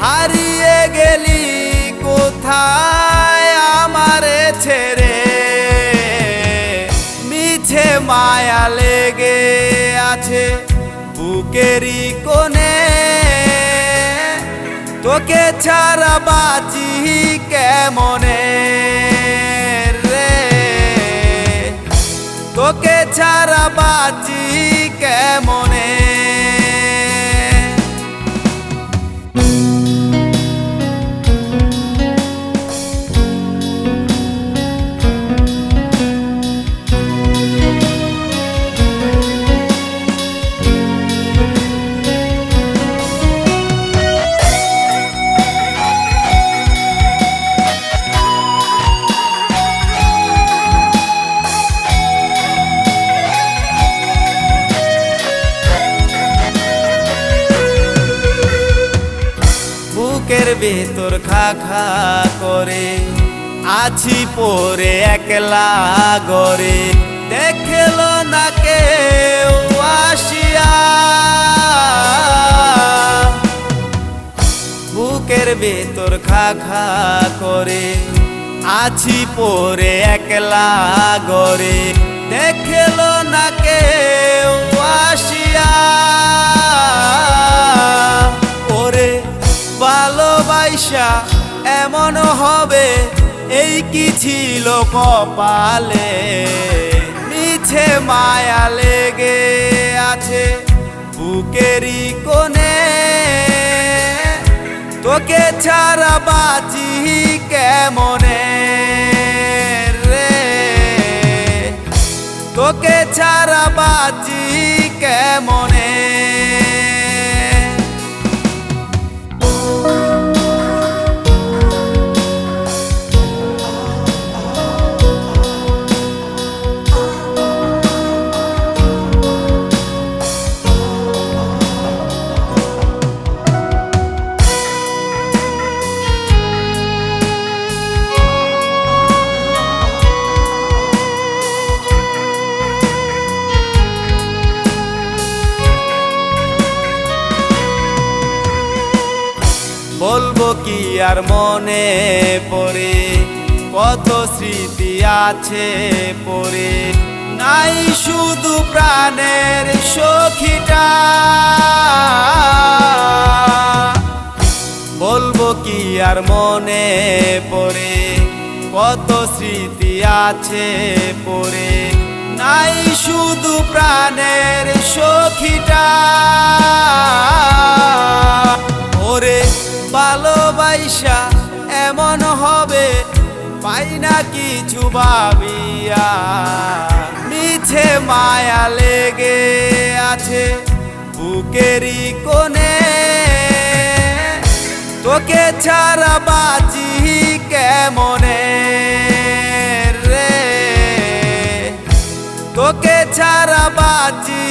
হারিয়ে গেলি কোথায় আমার ছেড়ে? মিছে মায়া লেগে আছে বুকেরই কোনে তোকে ছাড়া বাঁচি কেমনে রে? তোকে ছাড়া বাঁচি কেমনে বুকের ভেতর খা খা করে। আছি পরে একলা গরে দেখল না কেউ আসিয়া। বুকের ভেতর খা খা করে। আছি পরে একলা গরে দেখল না কেউ আসিয়া। হবে, এই কি ছিল কপালে? মিছে মায়া লেগে আছে বুকেরই কোণে। তোকে ছাড়া বাঁচি কেমনে রে? তোকে ছাড়া বাঁচি কি আর মনে পড়ে? কত স্মৃতি আছে পড়ে? নাই শুধু প্রাণের সখিটা। বলব কি আর মনে পড়ে? কত স্মৃতি আছে পড়ে? নাই শুধু প্রাণের সখিটা। পাই না কিছু ভাবিয়া। মিছে মায়া লেগে আছে বুকেরই কোণে। তোকে ছাড়া বাঁচি কেমনে রে? তোকে ছাড়া বাঁচি